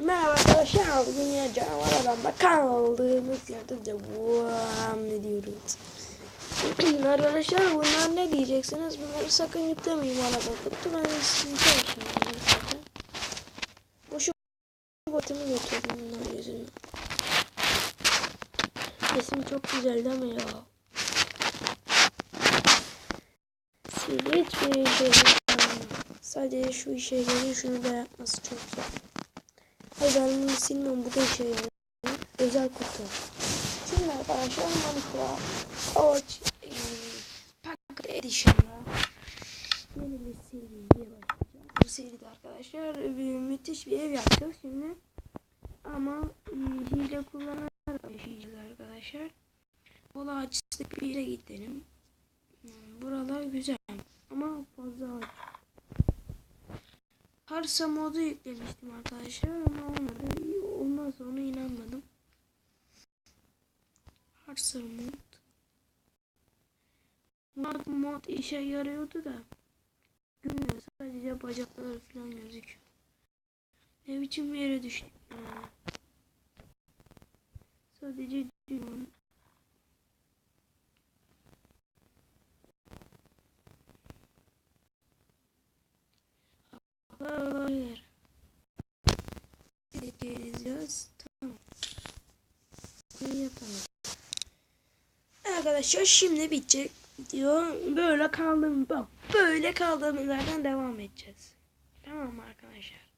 Merhaba arkadaşlar. Bugün yine canavar adamda kaldığımız yerde devam ediyoruz. arkadaşlar bunlar ne diyeceksiniz? Bunları sakın yüklemeyin bana bakıp da ben sileceğim şimdi. zaten. Boşu botunu götürdüm bunlar yüzünden. Resim çok güzel değil mi ya? Sil hiçbir şey yok. Sadece şu işe yarıyor. Şunu da yapması çok zor. Hayır ben bunu silmiyorum. Bu da işe yarıyor. Özel kutu. Şimdi arkadaşlar Minecraft Couch Packet Edition'da yeni bir seriye başlayacağız. Bu seride arkadaşlar bir müthiş bir ev yapacağız şimdi. Ama hile kullanarak yaşayacağız arkadaşlar. Kola açtık bir yere gidelim. Buralar güzel ama fazla ağaç. Harsa modu yüklemiştim arkadaşlar ama olmadı. Ondan sonra inanmadım. Harsa mod. Mod, mod işe yarıyordu da. Gülmüyor sadece bacakları falan gözüküyor. Ne biçim yere düştük. Sadece düğün. Hayır. Geleceğiz. Tamam. Bunu yapalım. Arkadaşlar şimdi bitecek diyor. Böyle kaldığım bak böyle kaldığımız yerden devam edeceğiz. Tamam arkadaşlar?